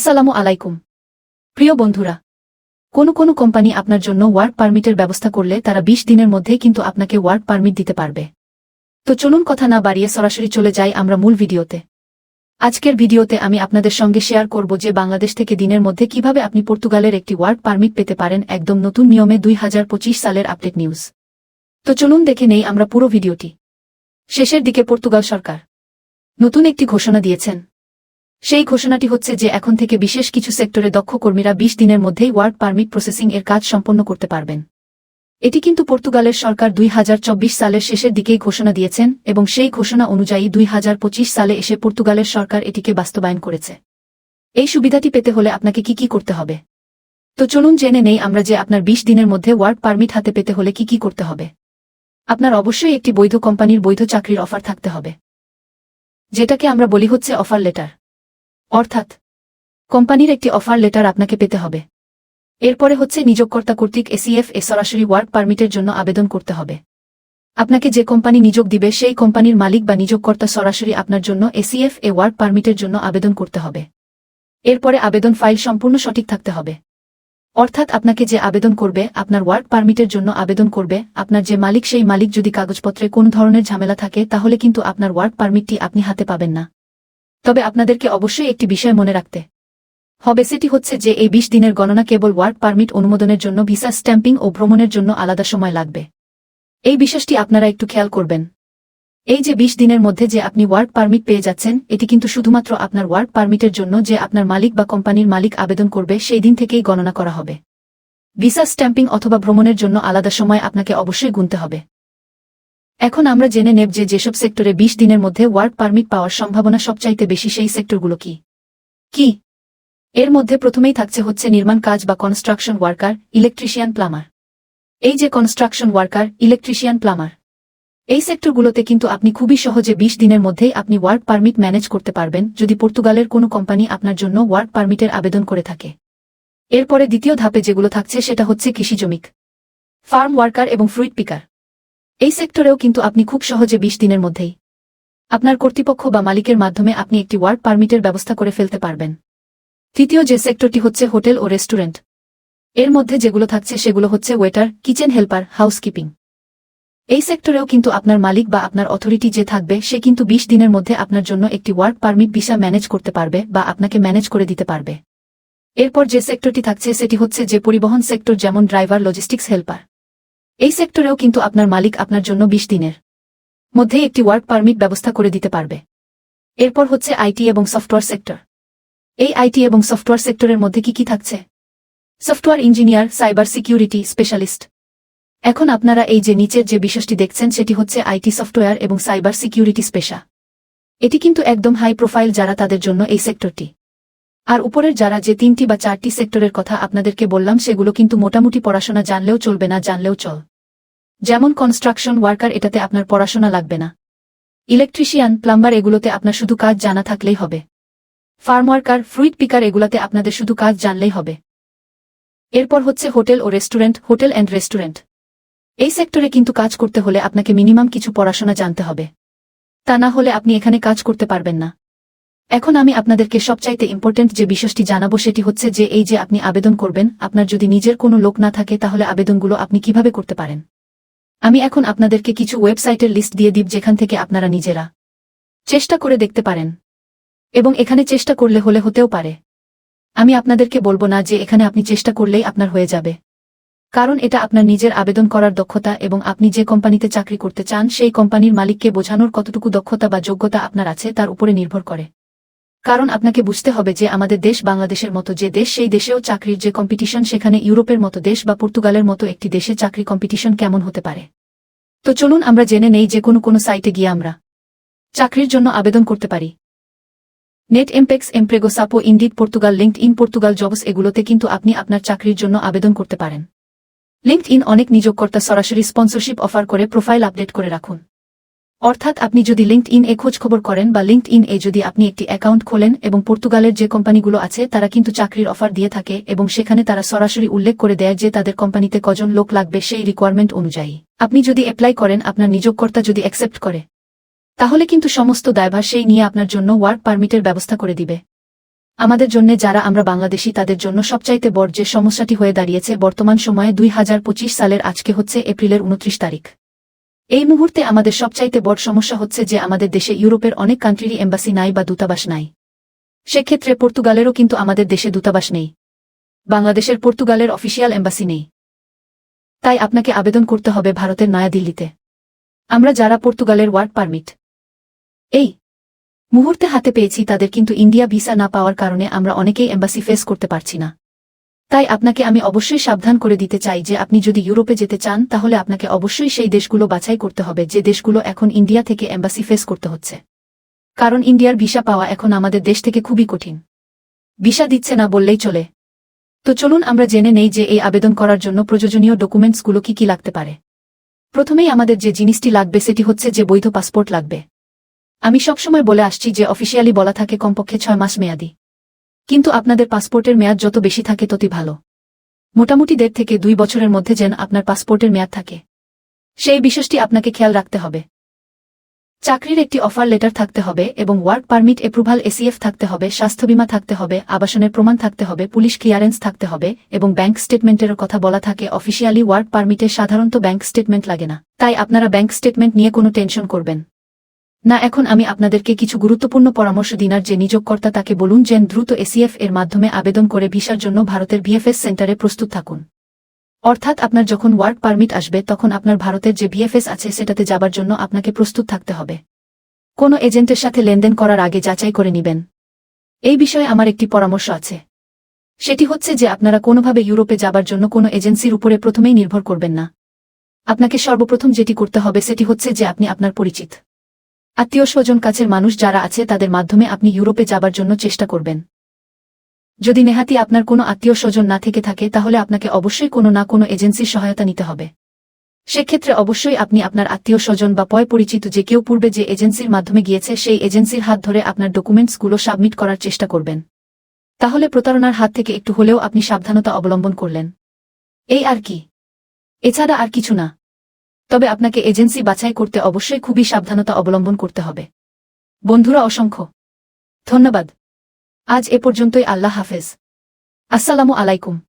আসসালামু আলাইকুম। প্রিয় বন্ধুরা, কোনো কোনো কোম্পানি আপনার জন্য ওয়ার্ক পারমিটের ব্যবস্থা করলে তারা ২০ দিনের মধ্যেই কিন্তু আপনাকে ওয়ার্ক পারমিট দিতে পারবে। তো চলুন কথা না বাড়িয়ে সরাসরি চলে যাই আমরা মূল ভিডিওতে। আজকের ভিডিওতে আমি আপনাদের সঙ্গে শেয়ার করব যে বাংলাদেশ থেকে দিনের মধ্যে কীভাবে আপনি পর্তুগালের একটি ওয়ার্ক পারমিট পেতে পারেন একদম নতুন নিয়মে দুই হাজার পঁচিশ সালের আপডেট নিউজ। তো চলুন দেখে নেই আমরা পুরো ভিডিওটি। শেষের দিকে পর্তুগাল সরকার। নতুন একটি ঘোষণা দিয়েছেন। সেই ঘোষণাটি হচ্ছে যে এখন থেকে বিশেষ কিছু সেক্টরে দক্ষ কর্মীরা বিশ দিনের মধ্যেই ওয়ার্ক পারমিট প্রসেসিং এর কাজ সম্পন্ন করতে পারবেন। এটি কিন্তু পর্তুগালের সরকার দুই হাজার চব্বিশ সালের শেষের দিকেই ঘোষণা দিয়েছেন এবং সেই ঘোষণা অনুযায়ী দুই হাজার পঁচিশ সালে এসে পর্তুগালের সরকার এটিকে বাস্তবায়ন করেছে। এই সুবিধাটি পেতে হলে আপনাকে কি কি করতে হবে? তো চলুন জেনে নেই আমরা যে আপনার বিশ দিনের মধ্যে ওয়ার্ক পারমিট হাতে পেতে হলে কি কি করতে হবে। আপনার অবশ্যই একটি বৈধ কোম্পানির বৈধ চাকরির অফার থাকতে হবে। যেটাকে আমরা বলি হচ্ছে অফার লেটার। অর্থাৎ, কোম্পানির একটি অফার লেটার আপনাকে পেতে হবে। এরপরে হচ্ছে নিযোগকর্তা কর্তৃক এসিএফ এ সরাসরি ওয়ার্ক পারমিটের জন্য আবেদন করতে হবে। আপনাকে যে কোম্পানি নিযোগ দিবে, সেই কোম্পানির মালিক বা নিযোগকর্তা সরাসরি আপনার জন্য এসিএফ এ ওয়ার্ক পারমিটের জন্য আবেদন করতে হবে। এরপরে আবেদন ফাইল সম্পূর্ণ সঠিক থাকতে হবে। অর্থাৎ আপনাকে যে আবেদন করবে, আপনার ওয়ার্ক পারমিটের জন্য আবেদন করবে, আপনার যে মালিক, সেই মালিক যদি কাগজপত্রে কোন ধরনের ঝামেলা থাকে, তাহলে কিন্তু আপনার ওয়ার্ক পারমিটটি আপনি হাতে পাবেন না। তবে আপনাদেরকে অবশ্যই একটি বিষয় মনে রাখতে হবে, সেটি হচ্ছে যে এই বিশ দিনের গণনা কেবল ওয়ার্ক পারমিট অনুমোদনের জন্য, ভিসা স্ট্যাম্পিং ও ভ্রমণের জন্য আলাদা সময় লাগবে। এই বিষয়টি আপনারা একটু খেয়াল করবেন। এই যে বিশ দিনের মধ্যে যে আপনি ওয়ার্ক পারমিট পেয়ে যাচ্ছেন, এটি কিন্তু শুধুমাত্র আপনার ওয়ার্ক পারমিটের জন্য যে আপনার মালিক বা কোম্পানির মালিক আবেদন করবে, সেই দিন থেকেই গণনা করা হবে। ভিসা স্ট্যাম্পিং অথবা ভ্রমণের জন্য আলাদা সময় আপনাকে অবশ্যই গুনতে হবে। এখন আমরা জেনে নেব যে যেসব সেক্টরে ২০ দিনের মধ্যে ওয়ার্ক পারমিট পাওয়ার সম্ভাবনা সবচাইতে বেশি সেই সেক্টরগুলো কি? কি? এর মধ্যে প্রথমেই থাকছে হচ্ছে নির্মাণ কাজ বা কনস্ট্রাকশন ওয়ার্কার ইলেকট্রিশিয়ান প্লামার এই যে কনস্ট্রাকশন ওয়ার্কার ইলেকট্রিশিয়ান প্লামার এই সেক্টরগুলোতে কিন্তু আপনি খুবই সহজে ২০ দিনের মধ্যেই আপনি ওয়ার্ক পারমিট ম্যানেজ করতে পারবেন যদি পর্তুগালের কোনো কোম্পানি আপনার জন্য ওয়ার্ক পারমিটের আবেদন করে থাকে। এরপরে দ্বিতীয় ধাপে যেগুলো থাকছে সেটা হচ্ছে কৃষিজমিক ফার্ম ওয়ার্কার এবং ফ্রুইট পিকার এই সেক্টরেও কিন্তু আপনি খুব সহজে ২০ দিনের মধ্যেই আপনার কর্তৃপক্ষ বা মালিকের মাধ্যমে আপনি একটি ওয়ার্ক পারমিটের ব্যবস্থা করে ফেলতে পারবেন। তৃতীয় যে সেক্টরটি হচ্ছে হোটেল ও রেস্টুরেন্ট। এর মধ্যে যেগুলো থাকছে সেগুলো হচ্ছে ওয়েটার, কিচেন হেল্পার, হাউসকিপিং। এই সেক্টরেও কিন্তু আপনার মালিক বা আপনার অথরিটি যে থাকবে, সে কিন্তু ২০ দিনের মধ্যে আপনার জন্য একটি ওয়ার্ক পারমিট ভিসা ম্যানেজ করতে পারবে বা আপনাকে ম্যানেজ করে দিতে পারবে। এরপর যে সেক্টরটি থাকছে সেটি হচ্ছে যে পরিবহন সেক্টর যেমন ড্রাইভার, লজিস্টিক্স হেল্পার। এই সেক্টরেও কিন্তু আপনার মালিক আপনার জন্য ২০ দিনের মধ্যে একটি ওয়ার্ক পারমিট ব্যবস্থা করে দিতে পারবে। এরপর হচ্ছে আইটি এবং সফটওয়্যার সেক্টর। এই আইটি এবং সফটওয়্যার সেক্টরের মধ্যে কি কি থাকছে? Software engineer, cyber security specialist. এখন আপনারা এই যে নিচের যে বিষয়টি দেখছেন সেটি হচ্ছে আইটি সফটওয়্যার এবং সাইবার সিকিউরিটি স্পেশা এটি কিন্তু একদম হাই প্রোফাইল যারা তাদের জন্য এই সেক্টরটি। আর উপরের যারা যে তিনটি বা চারটি সেক্টরের কথা আপনাদেরকে বললাম সেগুলো কিন্তু মোটামুটি পড়াশোনা জানলেও চলবে না, জানলেও চল। যেমন কনস্ট্রাকশন ওয়ার্কার এটাতে আপনার পড়াশোনা লাগবে না। ইলেকট্রিশিয়ান প্লাম্বার এগুলোতে আপনার শুধু কাজ জানা থাকলেই হবে। ফার্ম ওয়ার্কার ফ্রুইট পিকার এগুলাতে আপনাদের শুধু কাজ জানলেই হবে। এরপর হচ্ছে হোটেল ও রেস্টুরেন্ট হোটেল অ্যান্ড রেস্টুরেন্ট এই সেক্টরে কিন্তু কাজ করতে হলে আপনাকে মিনিমাম কিছু পড়াশোনা জানতে হবে। তা না হলে আপনি এখানে কাজ করতে পারবেন না। এখন আমি আপনাদেরকে সবচাইতে ইম্পর্টেন্ট যে বিষয়টি জানাব সেটি হচ্ছে যে এই যে আপনি আবেদন করবেন, আপনার যদি নিজের কোনো লোক না থাকে তাহলে আবেদনগুলো আপনি কীভাবে করতে পারেন? আমি এখন আপনাদেরকে কিছু ওয়েবসাইটের লিস্ট দিয়ে দিব যেখান থেকে আপনারা নিজেরা চেষ্টা করে দেখতে পারেন। এবং এখানে চেষ্টা করলে হলে হতেও পারে। আমি আপনাদেরকে বলব না যে এখানে আপনি চেষ্টা করলেই আপনার হয়ে যাবে। কারণ এটা আপনার নিজের আবেদন করার দক্ষতা এবং আপনি যে কোম্পানিতে চাকরি করতে চান, সেই কোম্পানির মালিককে বোঝানোর কতটুকু দক্ষতা বা যোগ্যতা আপনার আছে তার উপরে নির্ভর করে। কারণ আপনাকে বুঝতে হবে যে আমাদের দেশ বাংলাদেশের মতো যে দেশ, সেই দেশেও চাকরির যে কম্পিটিশন সেখানে ইউরোপের মতো দেশ বা পর্তুগালের মতো একটি দেশে চাকরি কম্পিটিশন কেমন হতে পারে? তো চলুন আমরা জেনে নেই যে কোনো কোনো সাইটে গিয়ে আমরা চাকরির জন্য আবেদন করতে পারি। নেট এমপেক্স এমপ্রেগো সাপো Indeed Portugal LinkedIn Portugal jobs এগুলোতে কিন্তু আপনি আপনার চাকরির জন্য আবেদন করতে পারেন। লিঙ্কড ইন অনেক নিযোগকর্তা সরাসরি স্পন্সরশিপ অফার করে প্রোফাইল আপডেট করে রাখুন। অর্থাৎ আপনি যদি লিঙ্কড ইন এ খোঁজ খবর করেন বা লিঙ্কড ইন এ যদি আপনি একটি অ্যাকাউন্ট খোলেন এবং পর্তুগালের যে কোম্পানিগুলো আছে, তারা কিন্তু চাকরির অফার দিয়ে থাকে এবং সেখানে তারা সরাসরি উল্লেখ করে দেয় যে তাদের কোম্পানিতে কজন লোক লাগবে সেই রিকোয়ারমেন্ট অনুযায়ী। আপনি যদি অ্যাপ্লাই করেন, আপনার নিযোগকর্তা যদি অ্যাকসেপ্ট করে, তাহলে কিন্তু সমস্ত দায়ভার সেই নিয়ে আপনার জন্য ওয়ার্ক পারমিটের ব্যবস্থা করে দিবে। আমাদের জন্য যারা আমরা বাংলাদেশি, তাদের জন্য সবচাইতে বড় যে সমস্যাটি হয়ে দাঁড়িয়েছে বর্তমান সময়ে দুই হাজার পঁচিশ সালের আজকে হচ্ছে এপ্রিলের উনত্রিশ তারিখ। এই মুহূর্তে আমাদের সবচাইতে বড় সমস্যা হচ্ছে যে আমাদের দেশে ইউরোপের অনেক কান্ট্রিরই এম্বাসি নাই বা দূতাবাস নাই। সেক্ষেত্রে পর্তুগালেরও কিন্তু আমাদের দেশে দূতাবাস নেই। বাংলাদেশের পর্তুগালের অফিসিয়াল এম্বাসি নেই। তাই আপনাকে আবেদন করতে হবে ভারতের নয়াদিল্লিতে আমরা যারা পর্তুগালের ওয়ার্ক পারমিট। এই মুহূর্তে হাতে পেয়েছি তাদের কিন্তু ইন্ডিয়া ভিসা না পাওয়ার কারণে আমরা অনেকেই এম্বাসি ফেস করতে পারছি না। তাই আপনাকে আমি অবশ্যই সাবধান করে দিতে চাই যে আপনি যদি ইউরোপে যেতে চান, তাহলে আপনাকে অবশ্যই সেই দেশগুলো বাছাই করতে হবে যে দেশগুলো এখন ইন্ডিয়া থেকে এম্বাসি ফেস করতে হচ্ছে। কারণ ইন্ডিয়ার ভিসা পাওয়া এখন আমাদের দেশ থেকে খুবই কঠিন। ভিসা দিচ্ছে না বললেই চলে। তো চলুন আমরা জেনে নেই যে এই আবেদন করার জন্য প্রয়োজনীয় ডকুমেন্টসগুলো কি কি লাগতে পারে। প্রথমেই আমাদের যে জিনিসটি লাগবে সেটি হচ্ছে যে বৈধ পাসপোর্ট লাগবে। আমি সবসময় বলে আসছি যে অফিসিয়ালি বলা থাকে কমপক্ষে ছয় মাস মেয়াদি। কিন্তু আপনাদের পাসপোর্টের মেয়াদ যত বেশি থাকে ততই ভালো। মোটামুটি দেড় থেকে দুই বছরের মধ্যে যেন আপনার পাসপোর্টের মেয়াদ থাকে। সেই বিষয়টি আপনাকে খেয়াল রাখতে হবে। চাকরির একটি অফার লেটার থাকতে হবে এবং ওয়ার্ক পারমিট অ্যাপ্রুভাল এসিএফ থাকতে হবে, স্বাস্থ্য বীমা থাকতে হবে, আবাসনের প্রমাণ থাকতে হবে, পুলিশ ক্লিয়ারেন্স থাকতে হবে এবং ব্যাংক স্টেটমেন্টের কথা বলা থাকে। অফিসিয়ালি ওয়ার্ক পারমিটে সাধারণত ব্যাংক স্টেটমেন্ট লাগে না, তাই আপনারা ব্যাংক স্টেটমেন্ট নিয়ে কোনো টেনশন করবেন। না, এখন আমি আপনাদেরকে কিছু গুরুত্বপূর্ণ পরামর্শ দিনার যে নিযোগকর্তা তাকে বলুন যেন দ্রুত এসিএফ এর মাধ্যমে আবেদন করে ভিসার জন্য ভারতের ভিএফএস সেন্টারে প্রস্তুত থাকুন। অর্থাৎ আপনার যখন ওয়ার্ক পারমিট আসবে, তখন আপনার ভারতের যে ভিএফএস আছে সেটাতে যাবার জন্য আপনাকে প্রস্তুত থাকতে হবে। কোনো এজেন্টের সাথে লেনদেন করার আগে যাচাই করে নিবেন। এই বিষয়ে আমার একটি পরামর্শ আছে। সেটি হচ্ছে যে আপনারা কোনোভাবে ইউরোপে যাবার জন্য কোনো এজেন্সির উপরে প্রথমেই নির্ভর করবেন না। আপনাকে সর্বপ্রথম যেটি করতে হবে সেটি হচ্ছে যে আপনি আপনার পরিচিত। আত্মীয় স্বজন কাছের মানুষ যারা আছে তাদের মাধ্যমে আপনি ইউরোপে যাবার জন্য চেষ্টা করবেন। যদি নেহাতি আপনার কোনো আত্মীয় স্বজন না থেকে থাকে, তাহলে আপনাকে অবশ্যই কোনো না কোনো এজেন্সির সহায়তা নিতে হবে। সেক্ষেত্রে অবশ্যই আপনি আপনার আত্মীয় স্বজন বা পয় পরিচিত যে কেউ পূর্বে যে এজেন্সির মাধ্যমে গিয়েছে, সেই এজেন্সির হাত ধরে আপনার ডকুমেন্টসগুলো সাবমিট করার চেষ্টা করবেন। তাহলে প্রতারণার হাত থেকে একটু হলেও আপনি সাবধানতা অবলম্বন করলেন। এই আর কি। এছাড়া আর কিছু না। তবে আপনাকে এজেন্সি বাছাই করতে অবশ্যই খুবই সাবধানতা অবলম্বন করতে হবে। বন্ধুরা, অসংখ্য ধন্যবাদ। আজ এ পর্যন্তই, আল্লাহ হাফেজ। আসসালামু আলাইকুম।